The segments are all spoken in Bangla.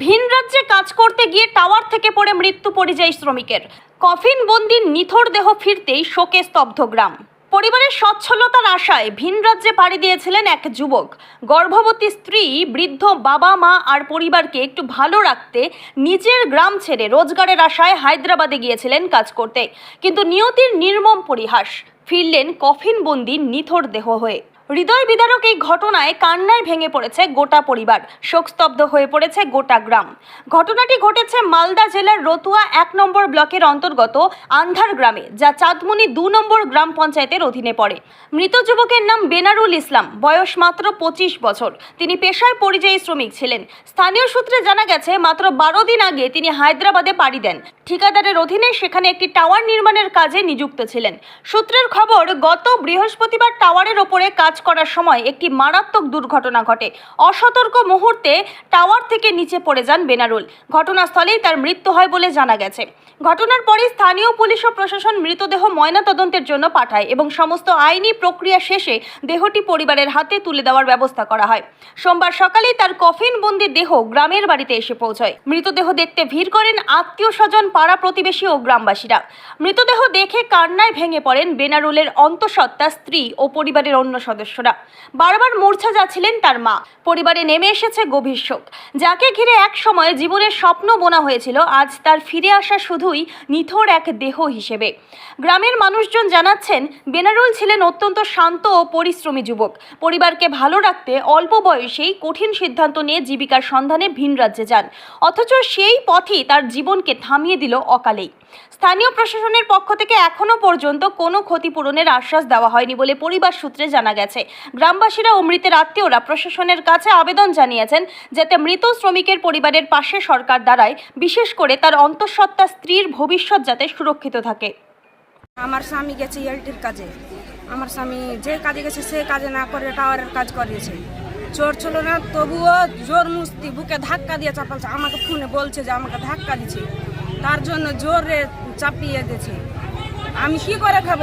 ভিন রাজ্যে কাজ করতে গিয়ে টাওয়ার থেকে পড়ে মৃত্যু পরিযায়ী শ্রমিকের। কফিন বন্দির নিথর দেহ ফিরতেই শোকে স্তব্ধ গ্রাম। পরিবারের সচ্ছলতার আশায় ভিন রাজ্যে পাড়ি দিয়েছিলেন এক যুবক। গর্ভবতী স্ত্রী, বৃদ্ধ বাবা মা আর পরিবারকে একটু ভালো রাখতে নিজের গ্রাম ছেড়ে রোজগারের আশায় হায়দ্রাবাদে গিয়েছিলেন কাজ করতে। কিন্তু নিয়তির নির্মম পরিহাস, ফিরলেন কফিন বন্দির নিথর দেহ হয়ে। হৃদয় বিদারক এই ঘটনায় কান্নায় ভেঙে পড়েছে গোটা পরিবার। শোকস্তব্ধ হয়ে পড়েছে গোটা গ্রাম। ঘটনাটি ঘটেছে মালদা জেলার রতুয়া এক নম্বর ব্লকের অন্তর্গত আন্ধার গ্রামে, যা চাঁদমুনি দু নম্বর গ্রাম পঞ্চায়েতের অধীনে পড়ে। মৃত যুবকের নাম বেনারুল ইসলাম, বয়স মাত্র পঁচিশ বছর। তিনি পেশায় পরিযায়ী শ্রমিক ছিলেন। স্থানীয় সূত্রে জানা গেছে, মাত্র বারো দিন আগে তিনি হায়দ্রাবাদে পাড়ি দেন। ঠিকাদারের অধীনে সেখানে একটি টাওয়ার নির্মাণের কাজে নিযুক্ত ছিলেন। সূত্রের খবর, গত বৃহস্পতিবার টাওয়ারের ওপরে কাজ করার সময় একটি মারাত্মক দুর্ঘটনা ঘটে। অসতর্ক মুহূর্তে টাওয়ার থেকে নিচে পড়ে যান বেনারুল। ঘটনাস্থলেই তার মৃত্যু হয় বলে জানা গেছে। ঘটনার পরে স্থানীয় পুলিশ ও প্রশাসন মৃতদেহ ময়নাতদন্তের জন্য পাঠায় এবং সমস্ত আইনি প্রক্রিয়া শেষে দেহটি পরিবারের হাতে তুলে দেওয়ার ব্যবস্থা করা হয়। সোমবার সকালেই তার কফিন বন্দি দেহ গ্রামের বাড়িতে এসে পৌঁছয়। মৃতদেহ দেখতে ভিড় করেন আত্মীয় স্বজন পাড়া প্রতিবেশী ও গ্রামবাসীরা। মৃতদেহ দেখে কান্নায় ভেঙে পড়েন বেনারুলের অন্তঃসত্ত্বা স্ত্রী ও পরিবারের অন্য সদস্যরা। বারবার মূর্ছা যাচ্ছিলেন তার মা। পরিবারে নেমে এসেছে গভীর শোক। যাকে ঘিরে এক সময় জীবনের স্বপ্ন বোনা হয়েছিল, আজ তার ফিরে আসা শুধুই নিথর এক দেহ হিসেবে। গ্রামের মানুষজন জানাচ্ছেন, বেনারুল ছিলেন অত্যন্ত শান্ত ও পরিশ্রমী যুবক। পরিবারকে ভালো রাখতে অল্প বয়সেই কঠিন সিদ্ধান্ত নিয়ে জীবিকার সন্ধানে ভিন রাজ্যে যান। অথচ সেই পথই তার জীবনকে থামিয়ে দিল অকালেই। স্থানীয় প্রশাসনের পক্ষ থেকে এখনও পর্যন্ত কোনো ক্ষতিপূরণের আশ্বাস দেওয়া হয়নি বলে পরিবার সূত্রে জানা গেছে। গ্রামবাসীরা ও মৃতের আত্মীয়রা প্রশাসনের কাছে আবেদন জানিয়েছেন যাতে মৃত শ্রমিকের পরিবারের পাশে সরকার দাঁড়ায়, বিশেষ করে তার অন্তঃসত্ত্বা স্ত্রীর ভবিষ্যৎ যাতে সুরক্ষিত থাকে। আমার স্বামী গেছে এলটির কাজে। আমার স্বামী যে কাজে গেছে সে কাজে না করে টাওয়ারের কাজ করিয়েছে। চোর ছিল না, তবুও জোর মুস্তি বুকে ধাক্কা দিয়ে চাপালছে আমাকে ফোনে বলছে যে আমাকে ধাক্কা দিচ্ছে। তার জন্য জোরে চাপিয়ে দিয়েছে আমি কি করে খাব?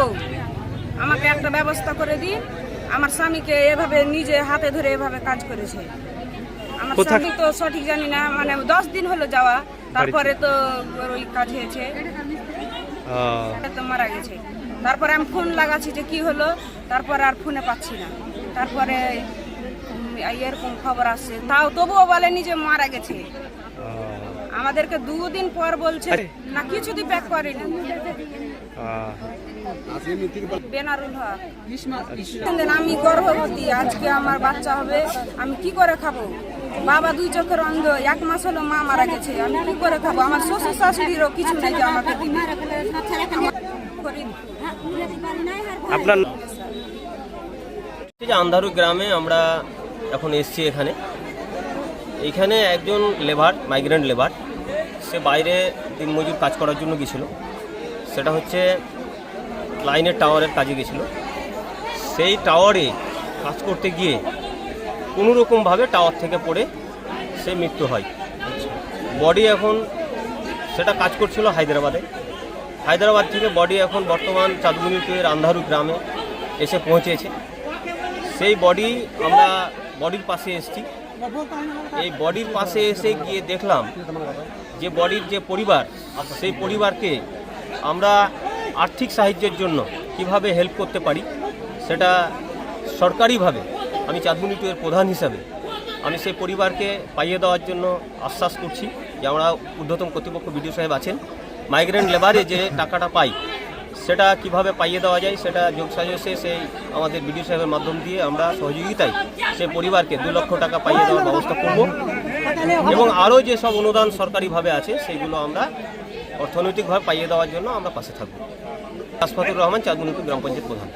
আমাকে একটা ব্যবস্থা করে দিই আমার স্বামীকে এভাবে নিজে হাতে ধরে এভাবে কাজ করেছে। আমার স্বামী তো সঠিক জানি না মানে দশ দিন হলো যাওয়া তারপরে তো ওই কাজ হয়েছে। তো মারা গেছে। তারপরে আমি ফোন লাগাচ্ছি যে কি হলো তারপরে আর ফোনে পাচ্ছি না। তারপরে এরকম খবর আসছে। তাও তবুও বলেনি যে মারা গেছে। আমাদেরকে দুদিন পর বলছে না কিছু দি প্যাক করেনি। বেনারুল হক। আমি গর্ভবতী আজকে আমার বাচ্চা হবে আমি কি করে খাব? বাবা দুই চোখের অন্ধ এক মাস হলো মা মারা গেছে আমি কি করে খাব? আমার শ্বশুর শাশুড়িরও কিছু নেই যে আমাকে আপনার আন্ধারু গ্রামে আমরা এখন এসছি এখানে। এখানে একজন লেবার মাইগ্রেন্ট লেবার সে বাইরে দিনমজুর কাজ করার জন্য গেছিল। সেটা হচ্ছে লাইনের টাওয়ারের কাজে গেছিল। সেই টাওয়ারে কাজ করতে গিয়ে কোনো রকমভাবে টাওয়ার থেকে পড়ে সে মৃত্যু হয়। বডি এখন সেটা কাজ করছিল হায়দ্রাবাদে। হায়দ্রাবাদ থেকে বডি এখন বর্তমান চাঁদমুনিপুরের আন্ধারু গ্রামে এসে পৌঁছেছে। সেই বডি আমরা বডির পাশে এসেছি। এই বডির পাশে এসে গিয়ে দেখলাম যে বডির যে পরিবার, সেই পরিবারকে আমরা আর্থিক সাহায্যের জন্য কীভাবে হেল্প করতে পারি, সেটা সরকারিভাবে আমি চাঁদমুনি টু এর প্রধান হিসাবে আমি সেই পরিবারকে পাইয়ে দেওয়ার জন্য আশ্বাস করছি যে আমরা ঊর্ধ্বতম কর্তৃপক্ষ বিডিও সাহেব আছেন। মাইগ্রেন্ট লেবারে যে টাকাটা পাই সেটা কীভাবে পাইয়ে দেওয়া যায় সেটা যোগ সাজসে সেই আমাদের বিডিও সাহেবের মাধ্যম দিয়ে আমরা সহযোগিতায় সে পরিবারকে দু লক্ষ টাকা পাইয়ে দেওয়ার ব্যবস্থা করব। এবং আরও যেসব অনুদান সরকারিভাবে আছে, সেগুলো আমরা অর্থনৈতিকভাবে পাইয়ে দেওয়ার জন্য আমরা পাশে থাকব। আসফাতুর রহমান, চাঁদমণিপুর গ্রাম পঞ্চায়েত প্রধান।